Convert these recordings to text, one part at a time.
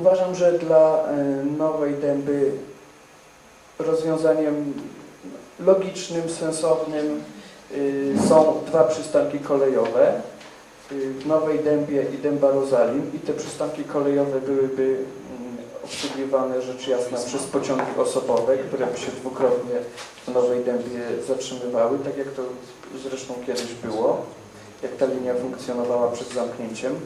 Uważam, że dla e, Nowej Dęby rozwiązaniem logicznym, sensownym y, są dwa przystanki kolejowe y, w Nowej Dębie i Dęba Rozalim i te przystanki kolejowe byłyby mm, obsługiwane rzecz jasna przez pociągi osobowe, które by się dwukrotnie w Nowej Dębie zatrzymywały, tak jak to zresztą kiedyś było, jak ta linia funkcjonowała przed zamknięciem.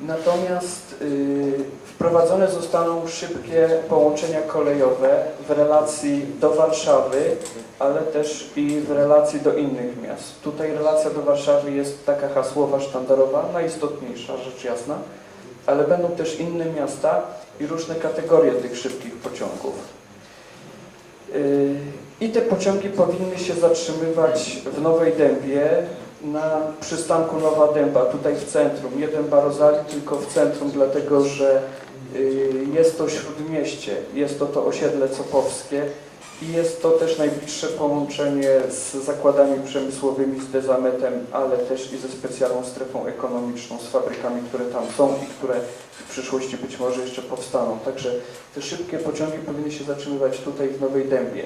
Natomiast y, wprowadzone zostaną szybkie połączenia kolejowe w relacji do Warszawy, ale też i w relacji do innych miast. Tutaj relacja do Warszawy jest taka hasłowa, sztandarowa, najistotniejsza, rzecz jasna, ale będą też inne miasta i różne kategorie tych szybkich pociągów. Y, I te pociągi powinny się zatrzymywać w Nowej Dębie na przystanku Nowa Dęba, tutaj w centrum. Nie Dęba Rozali, tylko w centrum, dlatego że y, jest to śródmieście, jest to to osiedle Copowskie i jest to też najbliższe połączenie z zakładami przemysłowymi, z Dezametem, ale też i ze specjalną strefą ekonomiczną, z fabrykami, które tam są i które w przyszłości być może jeszcze powstaną. Także te szybkie pociągi powinny się zatrzymywać tutaj w Nowej Dębie.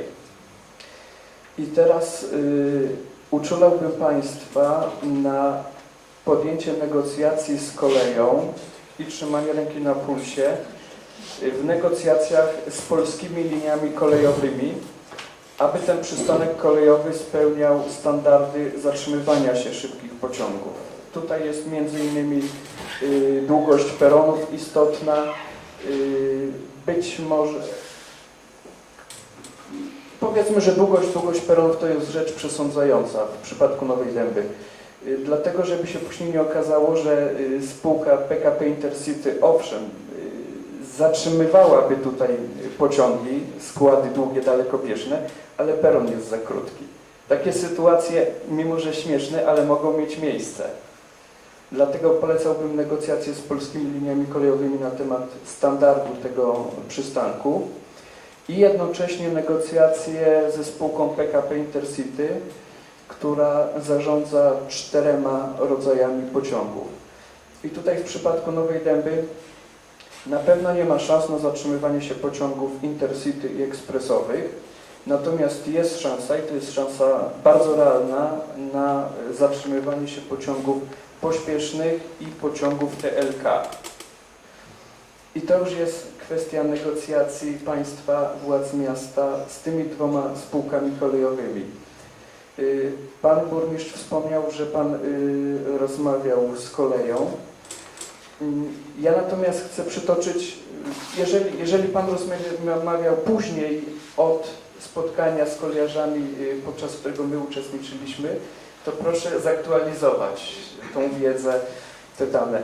I teraz y, uczulałbym Państwa na podjęcie negocjacji z koleją i trzymanie ręki na pulsie w negocjacjach z polskimi liniami kolejowymi, aby ten przystanek kolejowy spełniał standardy zatrzymywania się szybkich pociągów. Tutaj jest innymi y, długość peronów istotna, y, być może Powiedzmy, że długość, długość peronów to jest rzecz przesądzająca w przypadku Nowej Dęby. Y, Dlatego, żeby się później nie okazało, że y, spółka PKP Intercity, owszem, y, zatrzymywałaby tutaj pociągi, składy długie, dalekobieżne, ale peron jest za krótki. Takie sytuacje, mimo że śmieszne, ale mogą mieć miejsce. Dlatego polecałbym negocjacje z polskimi liniami kolejowymi na temat standardu tego przystanku i jednocześnie negocjacje ze spółką PKP Intercity, która zarządza czterema rodzajami pociągów. I tutaj w przypadku Nowej Dęby na pewno nie ma szans na zatrzymywanie się pociągów Intercity i ekspresowych, natomiast jest szansa, i to jest szansa bardzo realna, na zatrzymywanie się pociągów pośpiesznych i pociągów TLK. I to już jest kwestia negocjacji państwa, władz miasta z tymi dwoma spółkami kolejowymi. Y, Pan burmistrz wspomniał, że Pan y, rozmawiał z koleją. Y, Ja natomiast chcę przytoczyć, jeżeli, jeżeli Pan rozmawiał później od spotkania z kolejarzami, podczas którego my uczestniczyliśmy, to proszę zaktualizować tą wiedzę, te dane.